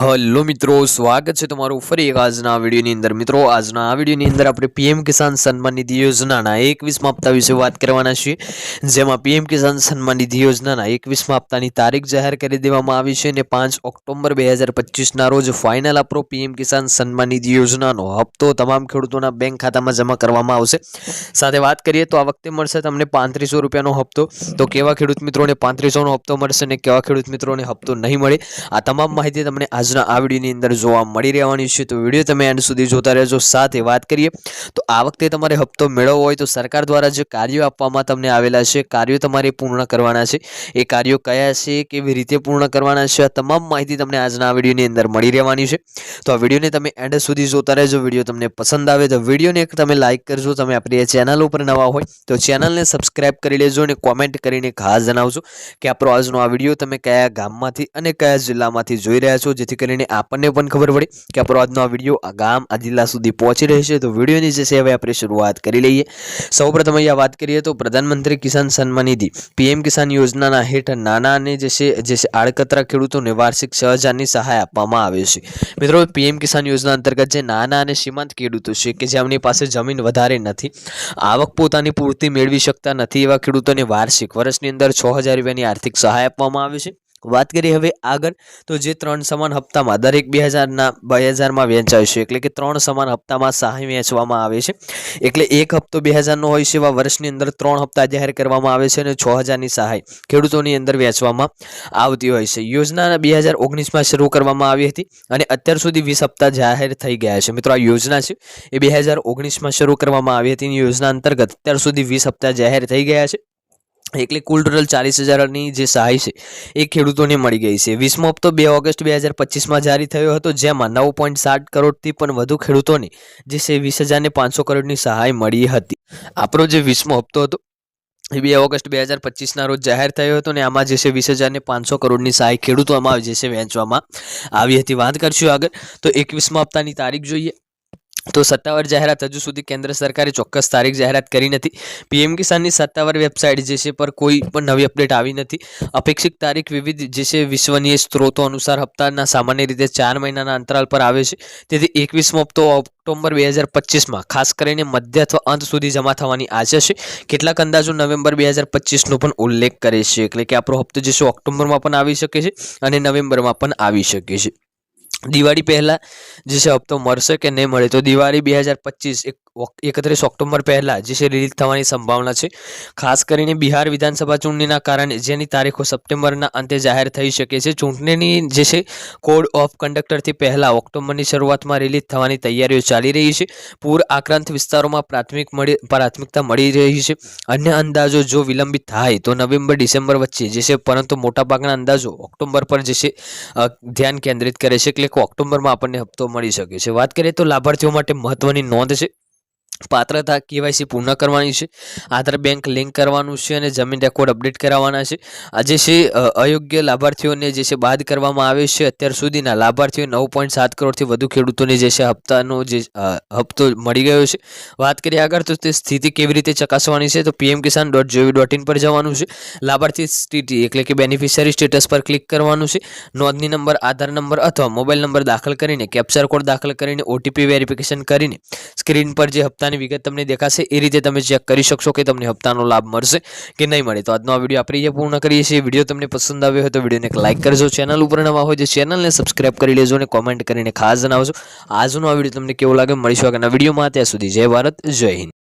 Hello મિત્રો, સ્વાગત છે તમારું ફરી એક આજના વિડીયોની અંદર. મિત્રો, આજના આ વિડીયોની અંદર આપણે પીએમ કિસાન સન્માન નિધિ યોજનાના એકવીસમાં હપ્તા વિશે વાત કરવાના છીએ. જેમાં પીએમ કિસાન સન્માન નિધિ યોજનાના એકવીસમાં હપ્તાની તારીખ જાહેર કરી દેવામાં આવી છે અને પાંચ ઓક્ટોબર બે હજાર પચીસના રોજ ફાઇનલ આપણો પીએમ કિસાન સન્માન નિધિ યોજનાનો હપ્તો તમામ ખેડૂતોના બેંક ખાતામાં જમા કરવામાં આવશે. સાથે વાત કરીએ તો આ વખતે મળશે તમને પાંત્રીસો રૂપિયાનો હપ્તો. તો કેવા ખેડૂત મિત્રોને પાંત્રીસોનો હપ્તો મળશે અને કેવા ખેડૂત મિત્રોને હપ્તો નહીં મળે? આ તમામ માહિતી તમને આજના આ વિડીયોની અંદર જોવા મળી રહેવાની છે. તો વીડિયો તમે એન્ડ સુધી જોતા રહેજો. સાથે વાત કરીએ, તો આ વખતે તમારે હપ્તો મેળવવો હોય તો સરકાર દ્વારા જે કાર્યો આપવામાં તમને આવેલા છે, કાર્યો તમારે પૂર્ણ કરવાના છે. એ કાર્યો કયા છે, કેવી રીતે પૂર્ણ કરવાના છે, આ તમામ માહિતી તમને આજના આ વિડીયોની અંદર મળી રહેવાની છે. તો આ વિડીયોને તમે એન્ડ સુધી જોતા રહેજો. વીડિયો તમને પસંદ આવે તો વિડીયોને તમે લાઇક કરજો. તમે આપણી ચેનલ ઉપર નવા હોય તો ચેનલને સબસ્ક્રાઈબ કરી લેજો અને કોમેન્ટ કરીને ખાસ જણાવજો કે આપણો આજનો આ વીડિયો તમે કયા ગામમાંથી અને કયા જિલ્લામાંથી જોઈ રહ્યા છો, જેથી કરીને આપણને પણ ખબર પડે કે આપણો આજનો આ વીડિયો આ ગામ, આ જિલ્લા સુધી પહોંચી રહેશે તો વિડીયોની જે છે હવે આપણે શરૂઆત કરી લઈએ. સૌપ્રથમ અહીંયા વાત કરીએ તો પ્રધાનમંત્રી કિસાન સન્માન નિધિ. પીએમ કિસાન યોજનાના હેઠળ નાના અને જે છે જે છે આડકતરા ખેડૂતોને વાર્ષિક છ હજારની સહાય આપવામાં આવે છે. મિત્રો, પીએમ કિસાન યોજના અંતર્ગત જે નાના અને સીમાંત ખેડૂતો છે કે જેમની પાસે જમીન વધારે નથી, આવક પોતાની પૂરતી મેળવી શકતા નથી એવા ખેડૂતોને વાર્ષિક વર્ષની અંદર છ હજાર રૂપિયાની આર્થિક સહાય આપવામાં આવે છે. વાત કરીએ હવે આગળ, તો જે ત્રણ સમાન હપ્તામાં, દરેક બે હજારના, બે હજારમાં વહેંચાય છે, એટલે કે ત્રણ સમાન હપ્તામાં સહાય વહેંચવામાં આવે છે. એટલે એક હપ્તો બે હજારનો હોય છે, એવા વર્ષની અંદર ત્રણ હપ્તા જાહેર કરવામાં આવે છે અને છ હજારની સહાય ખેડૂતોની અંદર વહેંચવામાં આવતી હોય છે. યોજના બે હજાર ઓગણીસમાં શરૂ કરવામાં આવી હતી અને અત્યાર સુધી વીસ હપ્તા જાહેર થઈ ગયા છે. મિત્રો, આ યોજના છે, એ બે હજાર ઓગણીસમાં શરૂ કરવામાં આવી હતી યોજના અંતર્ગત અત્યાર સુધી વીસ હપ્તા જાહેર થઈ ગયા છે. એટલે કુલ ટોટલ ચાલીસ હજારની જે સહાય છે, એ ખેડૂતોને મળી ગઈ છે. વીસમો હપ્તો બે ઓગસ્ટ બે હજાર પચીસમાં જારી થયો હતો, જેમાં નવ પોઈન્ટ સાત કરોડથી પણ વધુ ખેડૂતોને જે છે, વીસ હજારને પાંચસો કરોડની સહાય મળી હતી. આપણો જે વીસમો હપ્તો હતો, એ બે ઓગસ્ટ બે હજાર પચીસના રોજ જાહેર થયો હતો ને આમાં જે છે, વીસ હજારને પાંચસો કરોડની સહાય ખેડૂતોમાં જે છે, વહેંચવામાં આવી હતી. વાત કરશું આગળ, તો એકવીસમા હપ્તાની તારીખ જોઈએ. તો સત્તાવાર જાહેરાત હજુ સુધી કેન્દ્ર સરકારે ચોક્કસ તારીખ જાહેરાત કરી નથી. પીએમ કિસાનની સત્તાવાર વેબસાઇટ જે છે પર કોઈ પણ નવી અપડેટ આવી નથી. અપેક્ષિત તારીખ વિવિધ જે છે વિશ્વનીય સ્ત્રોતો અનુસાર હપ્તાના સામાન્ય રીતે ચાર મહિનાના અંતરાલ પર આવે છે. તેથી એકવીસમો હપ્તો ઓક્ટોબર બે હજાર પચીસમાં, ખાસ કરીને મધ્ય અથવા અંત સુધી જમા થવાની આશા છે. કેટલાક અંદાજો નવેમ્બર બે હજાર પચીસનો પણ ઉલ્લેખ કરે છે. એટલે કે આપણો હપ્તો જે છે ઓક્ટોબરમાં પણ આવી શકે છે અને નવેમ્બરમાં પણ આવી શકે છે. દિવાળી પહેલાં જે છે, હપ્તો મળશે કે નહીં મળે? તો દિવાળી બે હજાર પચીસ એક એકત્રીસ ઓક્ટોબર પહેલાં જે છે રિલીઝ થવાની સંભાવના છે. ખાસ કરીને બિહાર વિધાનસભા ચૂંટણીના કારણે જેની તારીખો સપ્ટેમ્બરના અંતે જાહેર થઈ શકે છે. ચૂંટણીની જે છે કોડ ઓફ કન્ડક્ટરથી પહેલાં ઓક્ટોબરની શરૂઆતમાં રિલીઝ થવાની તૈયારીઓ ચાલી રહી છે. પૂર આક્રાંત વિસ્તારોમાં પ્રાથમિક મળી, પ્રાથમિકતા મળી રહી છે. અન્ય અંદાજો જો વિલંબિત થાય તો નવેમ્બર, ડિસેમ્બર વચ્ચે જે છે, પરંતુ મોટાભાગના અંદાજો ઓક્ટોબર પર જે છે ધ્યાન કેન્દ્રિત કરે છે. એટલે કે ઓક્ટોબરમાં આપણને હપ્તો મળી શકે છે. વાત કરીએ તો લાભાર્થીઓ માટે મહત્વની નોંધ છે. પાત્રતા કેવાયસી પૂર્ણ કરવાની છે. આધાર બેંક લિંક કરવાનું છે અને જમીન રેકોર્ડ અપડેટ કરાવવાના છે. આ જે છે અયોગ્ય લાભાર્થીઓને જે છે બાદ કરવામાં આવે છે, અત્યાર સુધીના લાભાર્થીઓ નવ પોઈન્ટ સાત કરોડથી વધુ ખેડૂતોને જે છે હપ્તાનો જે હપ્તો મળી ગયો છે. વાત કરીએ આગળ તો તે સ્થિતિ કેવી રીતે ચકાસવાની છે તો PM Kisan dot G O V dot પર જવાનું છે. લાભાર્થી સ્થિતિ એટલે કે બેનિફિશિયરી સ્ટેટસ પર ક્લિક કરવાનું છે. નોંધણી નંબર, આધાર નંબર અથવા મોબાઈલ નંબર દાખલ કરીને, કેપ્ચર કોડ દાખલ કરીને, ઓટીપી વેરિફિકેશન કરીને, સ્ક્રીન પર જે હપ્તા હપ્તાની વિગત તમને દેખાશે. એ રીતે તમે ચેક કરી શકશો કે તમને હપ્તાનો લાભ મળશે કે નહીં મળે. તો આજનો આ વીડિયો આપણે અહીંયા પૂર્ણ કરીએ છીએ. વીડિયો તમને પસંદ આવ્યો હોય તો વિડીયોને એક લાઇક કરજો. ચેનલ ઉપર નવા હોય તો ચેનલને સબસ્ક્રાઇબ કરી લેજો અને કોમેન્ટ કરીને ખાસ જણાવજો. આજનો આ વીડિયો તમને કેવો લાગે મળીશું આગળના વિડીયોમાં. ત્યાં સુધી જય ભારત, જય હિન્દ.